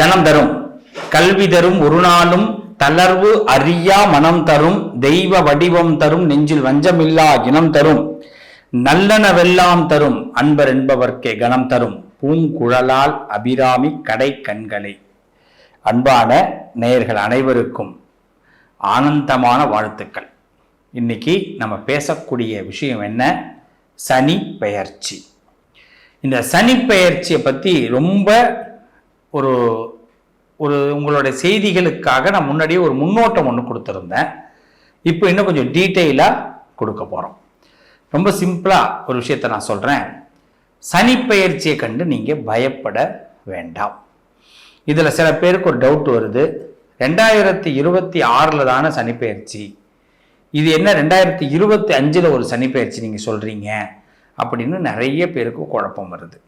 தனம் தரும். கல்வி தரும் ஒரு நாளும் தளர்வு அறியா மனம் தரும் தெய்வ வடிவம் தரும் நெஞ்சில் வஞ்சமில்லா இனம் தரும். நல்லனவெல்லாம் தரும் அன்பர் என்பவர்க்கே கணம் தரும். பூங்குழலால் அபிராமி கடை கண்களை. அன்பான நேயர்கள் அனைவருக்கும் ஆனந்தமான வாழ்த்துக்கள். இன்னைக்கு நம்ம பேசக்கூடிய விஷயம் என்ன? சனி பெயர்ச்சி இந்த சனி பெயர்ச்சியை பற்றி ரொம்ப ஒரு ஒரு உங்களுடைய செய்திகளுக்காக நான் முன்னாடியே ஒரு முன்னோட்டம் ஒன்று கொடுத்துருந்தேன். இப்போ இன்னும் கொஞ்சம் டீட்டெயிலாக கொடுக்க போகிறோம் ரொம்ப சிம்பிளாக ஒரு விஷயத்தை நான் சொல்கிறேன் சனிப்பெயர்ச்சியை கண்டு நீங்கள் பயப்பட வேண்டாம். இதில் சில பேருக்கு ஒரு டவுட் வருது. ரெண்டாயிரத்தி இருபத்தி ஆறில் தானே சனிப்பெயர்ச்சி. இது என்ன ரெண்டாயிரத்தி இருபத்தி அஞ்சில் ஒரு சனிப்பெயர்ச்சி நீங்கள் சொல்கிறீங்க அப்படின்னு நிறைய பேருக்கு குழப்பம் வருது.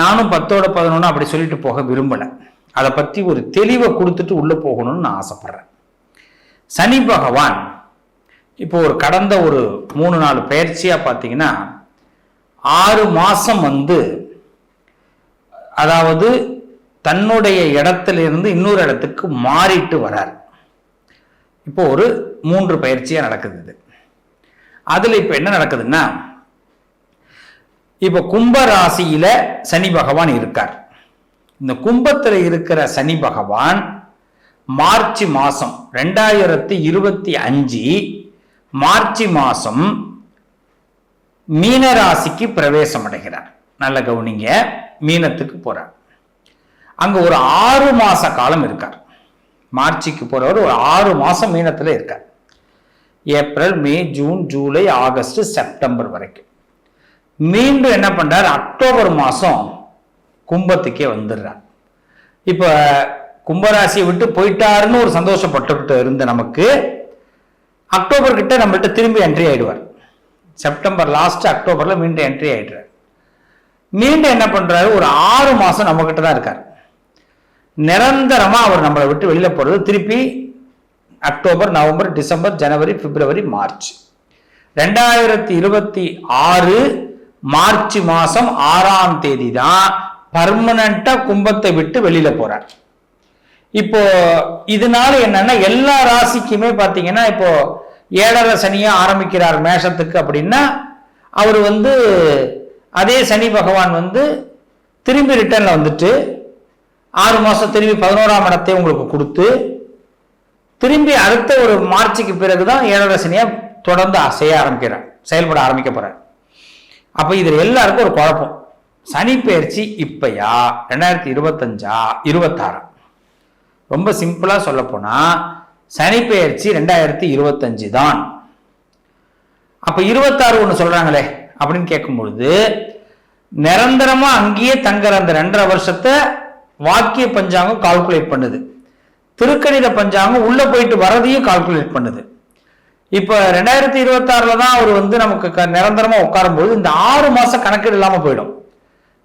நானும் பத்தோட பதினொன்று அப்படி சொல்லிட்டு போக விரும்பலை. அதை பற்றி ஒரு தெளிவை கொடுத்துட்டு உள்ளே போகணும்னு நான் ஆசைப்பட்றேன். சனி பகவான் இப்போ ஒரு கடந்த ஒரு மூணு நாலு பயிற்சியாக பார்த்தீங்கன்னா ஆறு மாதம் வந்து அதாவது தன்னுடைய இடத்திலிருந்து இன்னொரு இடத்துக்கு மாறிட்டு வரார். இப்போ ஒரு மூன்று பயிற்சியாக நடக்குது இது. அதில் இப்போ என்ன நடக்குதுன்னா இப்போ கும்ப ராசியில சனி பகவான் இருக்கார். இந்த கும்பத்தில் இருக்கிற சனி பகவான் மார்ச் மாசம் ரெண்டாயிரத்தி இருபத்தி அஞ்சு மார்ச் மாசம் மீன ராசிக்கு பிரவேசம் அடைகிறார். நல்ல கவனிங்க மீனத்துக்கு போறார். அங்க ஒரு ஆறு மாச காலம் இருக்கார். மார்ச்சுக்கு போறவர் ஒரு ஆறு மாசம் மீனத்துல இருக்கார். April May June July August September வரைக்கும். மீண்டும் என்ன பண்றார்? அக்டோபர் மாதம் கும்பத்துக்கே வந்துடுறார். இப்போ கும்பராசியை விட்டு போயிட்டாருன்னு ஒரு சந்தோஷப்பட்டுக்கிட்டு இருந்த நமக்கு அக்டோபர் கிட்ட நம்மள்கிட்ட திரும்பி என்ட்ரி ஆயிடுவார். செப்டம்பர் லாஸ்ட் அக்டோபர்ல மீண்டும் என்ட்ரி ஆயிடுறார். மீண்டும் என்ன பண்றாரு? ஒரு ஆறு மாசம் நம்ம கிட்ட தான் இருக்கார். நிரந்தரமா அவர் நம்மளை விட்டு வெளியில போறது திருப்பி அக்டோபர் நவம்பர் டிசம்பர் ஜனவரி பிப்ரவரி மார்ச். ரெண்டாயிரத்தி இருபத்தி ஆறு மார்ச் மாசம் ஆறாம் தேதி தான் பர்மனண்டா கும்பத்தை விட்டு வெளியில போறார். இப்போ இதனால என்னன்னா எல்லா ராசிக்குமே பாத்தீங்கன்னா இப்போ ஏழரை சனியா ஆரம்பிக்கிறார் மேஷத்துக்கு அப்படின்னா அவர் வந்து அதே சனி பகவான் வந்து திரும்பி ரிட்டர்ன்ல வந்துட்டு ஆறு மாசம் திரும்பி பதினோராம் இடத்தை உங்களுக்கு கொடுத்து திரும்பி அடுத்த ஒரு மார்ச்சுக்கு பிறகுதான் ஏழரை சனியா தொடர்ந்து செய்ய ஆரம்பிக்கிறார் செயல்பட ஆரம்பிக்க போறார். அப்போ இதில் எல்லாருக்கும் ஒரு குழப்பம். சனி பயிற்சி இப்பயா? ரெண்டாயிரத்தி இருபத்தஞ்சா? இருபத்தாறா? ரொம்ப சிம்பிளாக சொல்லப்போனால் சனிப்பெயர்ச்சி சனி பயிற்சி ரெண்டாயிரத்தி இருபத்தஞ்சு தான் அப்போ இருபத்தாறு ஒன்று சொல்கிறாங்களே அப்படின்னு கேட்கும் பொழுது அங்கேயே தங்குற அந்த ரெண்டரை வருஷத்தை வாக்கிய பஞ்சாங்கம் கால்குலேட் பண்ணுது. திருக்கணித பஞ்சாங்கம் உள்ளே போயிட்டு வரதையும் கால்குலேட் பண்ணுது. இப்போ ரெண்டாயிரத்தி இருபத்தாறுல தான் அவர் வந்து நமக்கு க நிரந்தரமாக உட்காரும்போது இந்த ஆறு மாதம் கணக்கீடு இல்லாமல் போயிடும்.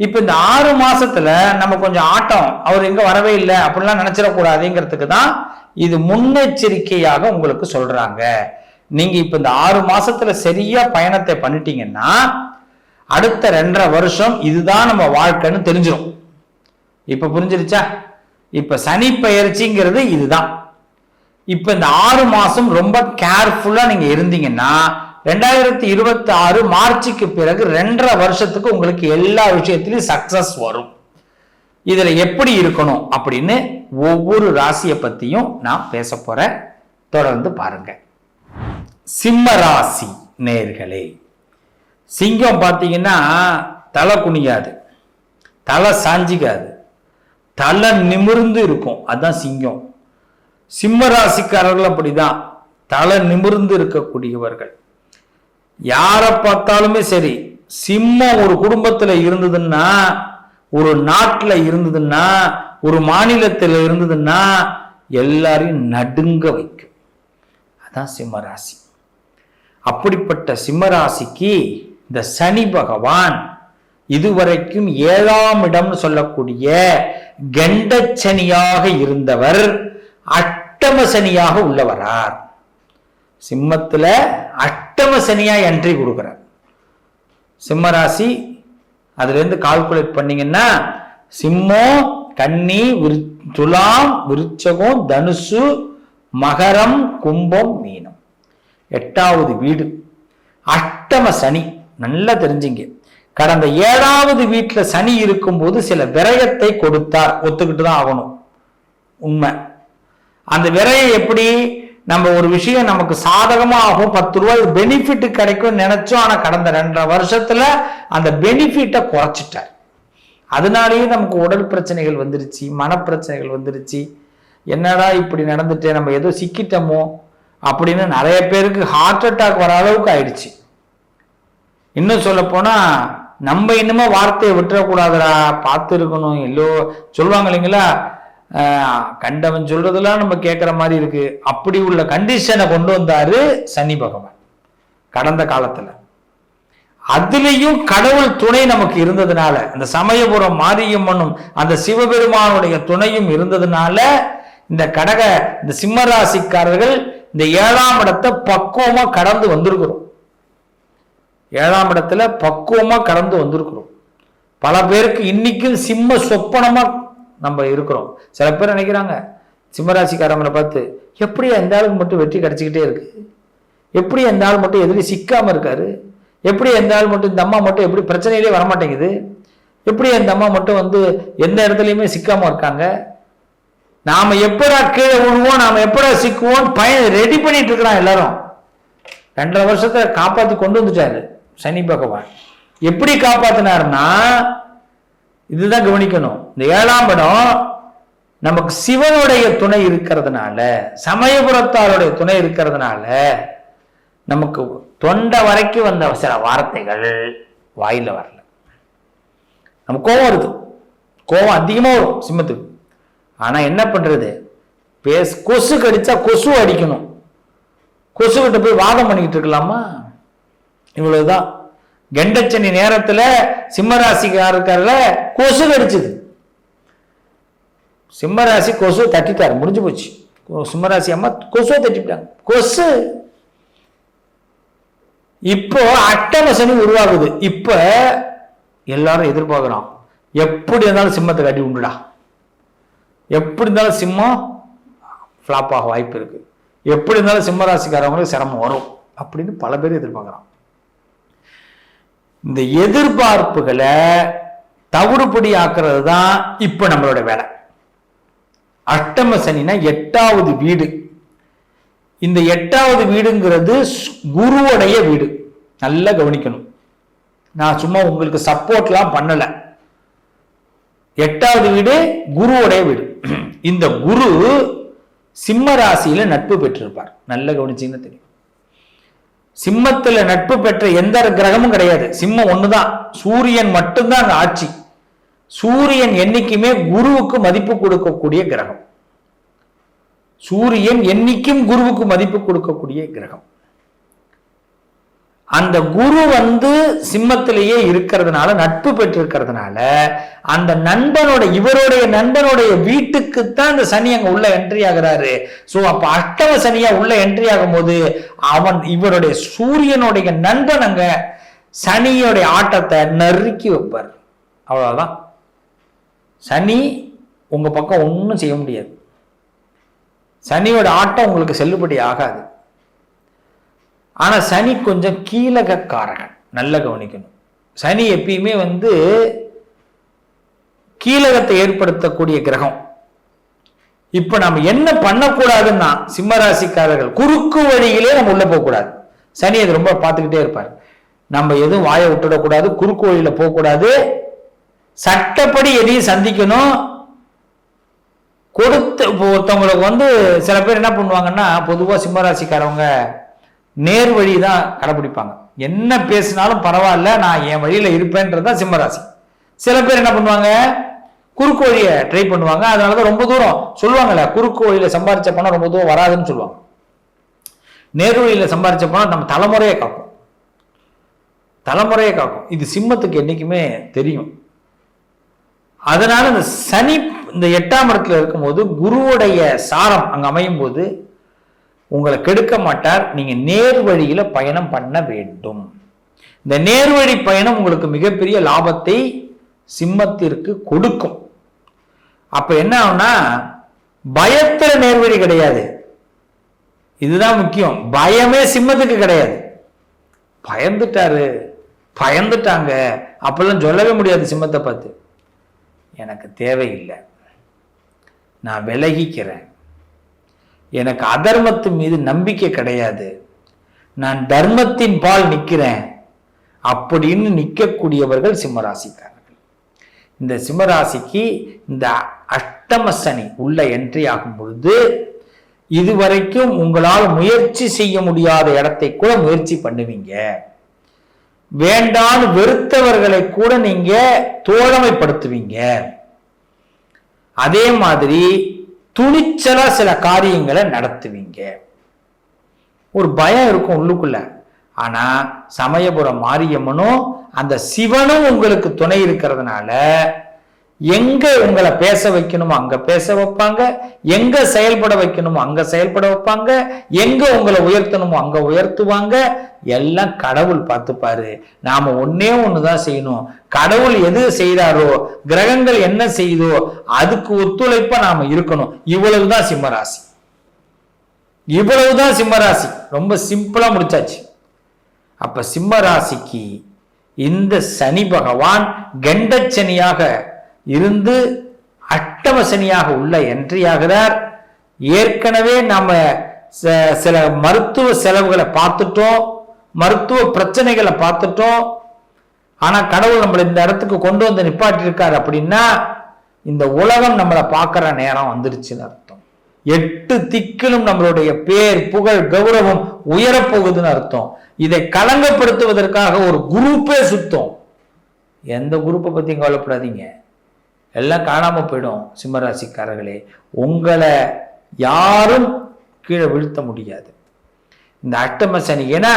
இப்போ இந்த ஆறு மாசத்துல நம்ம கொஞ்சம் ஆட்டம் அவர் எங்கே வரவே இல்லை அப்படிலாம் நினச்சிடக்கூடாதுங்கிறதுக்கு தான் இது முன்னெச்சரிக்கையாக உங்களுக்கு சொல்கிறாங்க நீங்கள் இப்போ இந்த ஆறு மாசத்துல சரியாக பயணத்தை பண்ணிட்டீங்கன்னா அடுத்த ரெண்டரை வருஷம் இதுதான் நம்ம வாழ்க்கைன்னு தெரிஞ்சிடும் இப்போ புரிஞ்சிருச்சா? இப்போ சனி பயிற்சிங்கிறது இதுதான். இப்ப இந்த ஆறு மாசம் ரொம்ப கேர்ஃபுல்லா நீங்க இருந்தீங்கன்னா ரெண்டாயிரத்தி இருபத்தி ஆறு மார்ச்சுக்கு பிறகு ரெண்டரை வருஷத்துக்கு உங்களுக்கு எல்லா விஷயத்திலையும் சக்சஸ் வரும். இதுல எப்படி இருக்கணும் அப்படின்னு ஒவ்வொரு ராசியை பத்தியும் நான் பேச போறேன். தொடர்ந்து பாருங்க. சிம்ம ராசி நேர்களே சிங்கம் பார்த்தீங்கன்னா தலை குனியாது தலை சாஞ்சிக்காது தலை நிமிர்ந்து இருக்கும். அதுதான் சிங்கம். சிம்ம ராசிக்காரர்கள் அப்படிதான். தலை நிமிர்ந்து இருக்கக்கூடியவர்கள். யாரை பார்த்தாலுமே சரி சிம்மம் ஒரு குடும்பத்தில் இருந்ததுன்னா ஒரு நாட்டில் இருந்ததுன்னா ஒரு மாநிலத்தில் இருந்ததுன்னா எல்லாரையும் நடுங்க வைக்கும். அதான் சிம்மராசி. அப்படிப்பட்ட சிம்மராசிக்கு இந்த சனி பகவான் இதுவரைக்கும் ஏழாம் இடம்னு சொல்லக்கூடிய கெண்டச்சனியாக இருந்தவர் அஷ்டம சனியாக உள்ளவரார். சிம்மத்தில் அஷ்டம சனியாக என்ட்ரி கொடுக்குறார். சிம்ம ராசி கால்குலேட் பண்ணீங்கன்னா சிம்மம் கன்னி விரு- துலாம் விருச்சகம் தனுசு மகரம் கும்பம் மீனம். எட்டாவது வீடு. அஷ்டம சனி. நல்லா தெரிஞ்சுங்க. கடந்த ஏழாவது வீட்டில் சனி இருக்கும்போது சில விரயத்தை கொடுத்தார். ஒத்துக்கிட்டு தான் ஆகணும். உண்மை. அந்த விரையை எப்படி நம்ம ஒரு விஷயம் நமக்கு சாதகமாக ஆகும் பத்து ரூபாய் பெனிஃபிட் கிடைக்கும் நினைச்சோம் ஆனால் கடந்த ரெண்டரை வருஷத்துல அந்த பெனிஃபிட்டை குறைச்சிட்டார். அதனாலேயே நமக்கு உடல் பிரச்சனைகள் வந்துருச்சு மனப்பிரச்சனைகள் வந்துருச்சு. என்னடா இப்படி நடந்துட்டு நம்ம ஏதோ சிக்கிட்டோமோ அப்படின்னு நிறைய பேருக்கு ஹார்ட் அட்டாக் வர அளவுக்கு ஆயிடுச்சு. இன்னும் சொல்ல நம்ம இன்னுமே வார்த்தையை விட்டுறக்கூடாதுடா பார்த்து இருக்கணும் எல்லோ சொல்லுவாங்க இல்லைங்களா? கண்டவன் சொல்றதெல்லாம் நம்ம கேட்குற மாதிரி இருக்கு. அப்படி உள்ள கண்டிஷனை கொண்டு வந்தாரு சனி பகவான். கடந்த காலத்துல. அதுலயும் கடவுள் துணை நமக்கு இருந்ததுனால அந்த சமயபுரம் மாரியம்மனும் அந்த சிவபெருமானுடைய துணையும் இருந்ததுனால இந்த கடக இந்த சிம்மராசிக்காரர்கள் இந்த ஏழாம் இடத்தை பக்குவமா கடந்து வந்திருக்கிறோம். ஏழாம் இடத்துல பக்குவமா கடந்து வந்திருக்கிறோம். பல பேருக்கு இன்னைக்கும் சிம்ம சொப்பனமா நம்ம இருக்கிறோம். சில பேர் நினைக்கிறாங்க சிம்மராசிக்காரங்களை பார்த்து எப்படி அந்த ஆளுக்கு மட்டும் வெற்றி கிடச்சிக்கிட்டே இருக்கு? எப்படி அந்த ஆள் மட்டும் எதிரி சிக்காமல் இருக்காரு? எப்படி அந்த ஆள் மட்டும் இந்த அம்மா மட்டும் எப்படி பிரச்சனையிலே வரமாட்டேங்குது? எப்படி அந்த அம்மா மட்டும் வந்து எந்த இடத்துலையுமே சிக்காமல் இருக்காங்க? நாம் எப்படா கீழே விழுவோம் நாம் எப்படா சிக்குவோம் பயன் ரெடி பண்ணிட்டு இருக்கிறான் எல்லாரும். ரெண்டரை வருஷத்தை காப்பாற்றி கொண்டு வந்துட்டாரு சனி பகவான். எப்படி காப்பாத்தினாருன்னா இதுதான் கவனிக்கணும். இந்த ஏழாம் படம் நமக்கு சிவனுடைய துணை இருக்கிறதுனால சமயபுரத்தாருடைய துணை இருக்கிறதுனால நமக்கு தொண்டை வரைக்கும் வந்த சில வார்த்தைகள் வாயில வரல. நமக்கு கோவம் வருது. கோவம் அதிகமாக வரும் சிம்மத்துக்கு. ஆனால் என்ன பண்றது? பேஸ் கொசு கடிச்சா கொசு அடிக்கணும். கொசு கிட்ட போய் வாதம் பண்ணிக்கிட்டு இருக்கலாமா? இவ்வளவுதான். கெண்டச்சனி நேரத்தில் சிம்மராசிக்காரர்ல கொசு கடிச்சது சிம்மராசி கொசு தட்டிட்டார் முடிஞ்சு போச்சு. சிம்மராசி அம்மா கொசுவை தட்டிவிட்டாங்க. கொசு. இப்போ அட்டம சனி உருவாகுது. இப்போ எல்லாரும் எதிர்பார்க்குறோம் எப்படி இருந்தாலும் சிம்மத்தை கட்டி உண்டுடா. எப்படி இருந்தாலும் சிம்மம் ஃப்ளாப் ஆக வாய்ப்பு இருக்குது எப்படி இருந்தாலும் சிம்மராசிக்காரவங்களுக்கு சிரமம் வரும். அப்படின்னு பல பேர் எதிர்பார்க்குறான். இந்த எதிர்பார்ப்புகளை தவிடுபடி ஆக்குறது தான் இப்போ நம்மளோட வேலை. அஷ்டம சனினா எட்டாவது வீடு. இந்த எட்டாவது வீடுங்கிறது ஸ்- குருவுடைய வீடு. நல்லா கவனிக்கணும். நான் சும்மா உங்களுக்கு சப்போர்ட்லாம் பண்ணல. எட்டாவது வீடு குருவுடைய வீடு. இந்த குரு சிம்ம ராசியில நட்பு பெற்றிருப்பார். நல்ல கவனிச்சிங்கன்னா தெரியும். சிம்மத்தில் நட்பு பெற்ற எந்த கிரகமும் கிடையாது. சிம்மம் ஒண்ணுதான். சூரியன் மட்டும்தான் அங்க ஆட்சி. சூரியன் என்னைக்குமே குருவுக்கு மதிப்பு கொடுக்கக்கூடிய கிரகம். சூரியன் என்னைக்கும் குருவுக்கு மதிப்பு கொடுக்கக்கூடிய கிரகம். அந்த குரு வந்து சிம்மத்திலேயே இருக்கிறதுனால நட்பு பெற்றிருக்கிறதுனால அந்த நண்பனோட இவருடைய நண்பனுடைய வீட்டுக்குத்தான் இந்த சனி அங்க உள்ள என்ட்ரி ஆகிறாரு. ஸோ அப்ப அஷ்டம சனியா உள்ள என்ட்ரி ஆகும்போது அவன் இவருடைய சூரியனுடைய நண்பன் அங்க சனியோடைய ஆட்டத்தை நறுக்கி வைப்பார். அவ்வளவுதான். சனி உங்க பக்கம் ஒன்றும் செய்ய முடியாது. சனியோட ஆட்டம் உங்களுக்கு செல்லுபடி ஆகாது. ஆனால் சனி கொஞ்சம் கீழகக்காரகன். நல்ல கவனிக்கணும். சனி எப்பயுமே வந்து கீழகத்தை ஏற்படுத்தக்கூடிய கிரகம். இப்ப நம்ம என்ன பண்ணக்கூடாதுன்னா சிம்மராசிக்காரர்கள் குறுக்கு வழியிலே நம்ம உள்ள போகக்கூடாது. சனி அது ரொம்ப பார்த்துக்கிட்டே இருப்பார். நம்ம எதுவும் வாயை விட்டுடக்கூடாது குறுக்கு வழியில போகக்கூடாது. சட்டப்படி எதையும் சந்திக்கணும். கொடுத்து ஒருத்தவங்களுக்கு வந்து சில பேர் என்ன பண்ணுவாங்கன்னா பொதுவாக சிம்மராசிக்காரவங்க நேர் வழி தான் கடைபிடிப்பாங்க. என்ன பேசினாலும் பரவாயில்ல நான் என் வழியில இருப்பேன்றது தான் சிம்மராசி. சில பேர் என்ன பண்ணுவாங்க? குறுக்கு வழியை ட்ரை பண்ணுவாங்க. அதனால தான் ரொம்ப தூரம் சொல்லுவாங்கல்ல குறுக்கு வழியில சம்பாரிச்ச பணம் ரொம்ப தூரம் வராதுன்னு சொல்லுவாங்க. நேர் வழியில சம்பாரிச்ச பணம் நம்ம தலைமுறையை காக்கும். தலைமுறையை காக்கும். இது சிம்மத்துக்கு என்றைக்குமே தெரியும். அதனால இந்த சனி இந்த எட்டாம் இடத்துல இருக்கும்போது குருவுடைய சாரம் அங்க அமையும் போது உங்களை கெடுக்க மாட்டார். நீங்க நேர் வழியில பயணம் பண்ண வேண்டும். இந்த நேர்வழி பயணம் உங்களுக்கு மிகப்பெரிய லாபத்தை சிம்மத்திற்கு கொடுக்கும். அப்ப என்ன ஆகும்னா பயத்துல நேர்வழி கிடையாது. இதுதான் முக்கியம். பயமே சிம்மத்துக்கு கிடையாது. பயந்துட்டாரு. பயந்துட்டாங்க. அப்பெல்லாம் சொல்லவே முடியாது சிம்மத்தை பார்த்து. எனக்கு தேவையில்லை. நான் விலகிக்கிறேன். எனக்கு அதர்மத்து மீது நம்பிக்கை கிடையாது. நான் தர்மத்தின் பால் நிற்கிறேன். அப்படின்னு நிற்கக்கூடியவர்கள் சிம்மராசிக்காரர்கள். இந்த சிம்மராசிக்கு இந்த அஷ்டம சனி உள்ள என்ட்ரி ஆகும் பொழுது இதுவரைக்கும் உங்களால் முயற்சி செய்ய முடியாத இடத்தை கூட முயற்சி பண்ணுவீங்க. வேண்டான்னு வெறுத்தவர்களை கூட நீங்க தோழமைப்படுத்துவீங்க. அதே மாதிரி துணிச்சலா சில காரியங்களை நடத்துவீங்க. ஒரு பயம் இருக்கும் உள்ளுக்குள்ள. ஆனா சமயபுரம் மாரியம்மனும் அந்த சிவனும் உங்களுக்கு துணை இருக்கிறதுனால எங்க உங்களை பேச வைக்கணுமோ அங்க பேச வைப்பாங்க. எங்க செயல்பட வைக்கணுமோ அங்க செயல்பட வைப்பாங்க. எங்க உங்களை உயர்த்தணுமோ அங்க உயர்த்துவாங்க. எல்லாம் கடவுள் பார்த்துப்பாரு. நாம ஒன்னே ஒண்ணுதான் செய்யணும். கடவுள் எது செய்தாரோ கிரகங்கள் என்ன செய்தோ அதுக்கு ஒத்துழைப்பா நாம இருக்கணும். இவ்வளவுதான் சிம்மராசி. இவ்வளவுதான் சிம்மராசி. ரொம்ப சிம்பிளா முடிச்சாச்சு. அப்ப சிம்மராசிக்கு இந்த சனி பகவான் கெண்டச்சனியாக இருந்து அட்டவசனியாக உள்ள என்ட்ரி ஆகிறார் ஏற்கனவே நம்ம ச- சில மருத்துவ செலவுகளை பார்த்துட்டோம். மருத்துவ பிரச்சனைகளை பார்த்துட்டோம். ஆனால் கடவுள் நம்மளை இந்த இடத்துக்கு கொண்டு வந்து நிப்பாட்டிருக்கார் அப்படின்னா இந்த உலகம் நம்மளை பார்க்குற நேரம் வந்துருச்சுன்னு அர்த்தம். எட்டு திக்கிலும் நம்மளுடைய பேர் புகழ் கௌரவம் உயரப்போகுதுன்னு அர்த்தம். இதை களங்கப்படுத்துவதற்காக ஒரு குரூப்பே சுத்தம். எந்த குரூப்பை பற்றியும் கவலைப்படாதீங்க. எல்லாம் காணாமல் போயிடும் சிம்மராசிக்காரர்களே. உங்களை யாரும் கீழே வீழ்த்த முடியாது. இந்த அட்டம சனி ஏன்னா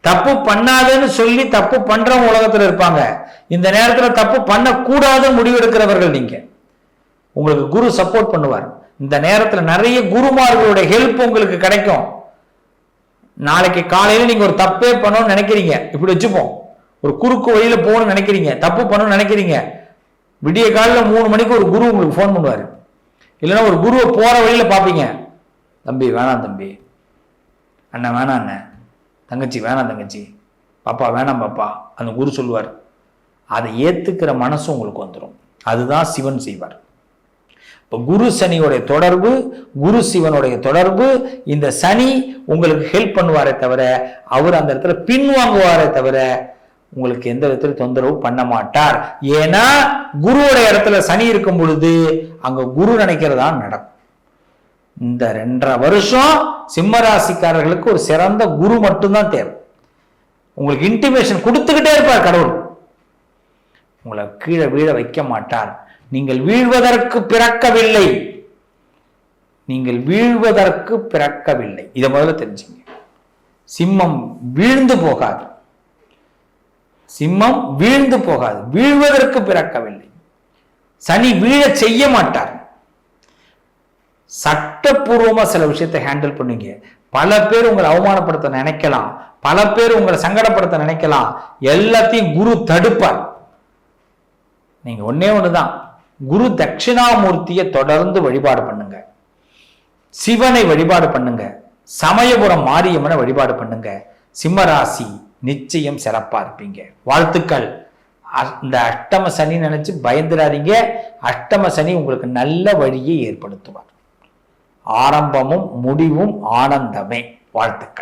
தப்பு பண்ணாதுன்னு சொல்லி தப்பு பண்றவங்க உலகத்தில் இருப்பாங்க. இந்த நேரத்தில் தப்பு பண்ணக்கூடாதுன்னு முடிவெடுக்கிறவர்கள் நீங்க. உங்களுக்கு குரு சப்போர்ட் பண்ணுவார். இந்த நேரத்தில் நிறைய குருமார்களுடைய ஹெல்ப் உங்களுக்கு கிடைக்கும். நாளைக்கு காலையில் நீங்கள் ஒரு தப்பே பண்ணணும்னு நினைக்கிறீங்க. இப்படி வச்சுப்போம். ஒரு குறுக்கு வழியில் போகணும்னு நினைக்கிறீங்க. தப்பு பண்ணணும்னு நினைக்கிறீங்க. விடிய காலையில் மூணு மணிக்கு ஒரு குரு உங்களுக்கு ஃபோன் பண்ணுவார். இல்லைன்னா ஒரு குருவை போகிற வழியில பார்ப்பீங்க. தம்பி வேணாம் தம்பி. அண்ணன் வேணாம் அண்ணன். தங்கச்சி வேணாம் தங்கச்சி. பாப்பா வேணாம் பாப்பா. அந்த குரு சொல்லுவார். அதை ஏற்றுக்கிற மனசு உங்களுக்கு வந்துடும் அதுதான் சிவன் செய்வார். இப்போ குரு சனியோடைய தொடர்பு குரு சிவனுடைய தொடர்பு இந்த சனி உங்களுக்கு ஹெல்ப் பண்ணுவாரே தவிர அவர் அந்த இடத்துல பின்வாங்குவாரே தவிர உங்களுக்கு எந்த விதத்துல தொந்தரவு பண்ண மாட்டார். ஏன்னா குருவோட இடத்துல சனி இருக்கும் பொழுது அங்க குரு நினைக்கிறதா நடக்கும். இந்த ரெண்டரை வருஷம் சிம்மராசிக்காரர்களுக்கு ஒரு சிறந்த குரு மட்டும்தான் தேவை. உங்களுக்கு இன்டிமேஷன் கொடுத்துக்கிட்டே இருப்பார் கடவுள். உங்களை கீழே வீழ வைக்க மாட்டார். நீங்கள் வீழ்வதற்கு பிறக்கவில்லை. நீங்கள் வீழ்வதற்கு பிறக்கவில்லை. இதை முதல்ல தெரிஞ்சுங்க. சிம்மம் வீழ்ந்து போகாது. சிம்மம் வீழ்ந்து போகாது வீழ்வதற்கு பிறக்கவில்லை. சனி வீழ செய்ய மாட்டார். சட்டப்பூர்வமா சில விஷயத்தை ஹேண்டில் பண்ணுவீங்க பல பேர் உங்களை அவமானப்படுத்த நினைக்கலாம். பல பேர் உங்களை சங்கடப்படுத்த நினைக்கலாம். எல்லாத்தையும் குரு தடுப்பார். நீங்க ஒன்று ஒண்ணுதான். குரு தட்சிணாமூர்த்தியை தொடர்ந்து வழிபாடு பண்ணுங்க. சிவனை வழிபாடு பண்ணுங்க. சமயபுரம் மாரியம்மனை வழிபாடு பண்ணுங்க. சிம்மராசி நிச்சயம் சிறப்பா இருப்பீங்க. வாழ்த்துக்கள். அ- இந்த அஷ்டம சனி நினைச்சு பயந்துடாதீங்க. அஷ்டம சனி உங்களுக்கு நல்ல வழியை ஏற்படுத்துவார். ஆரம்பமும் முடிவும் ஆனந்தமே. வாழ்த்துக்கள்.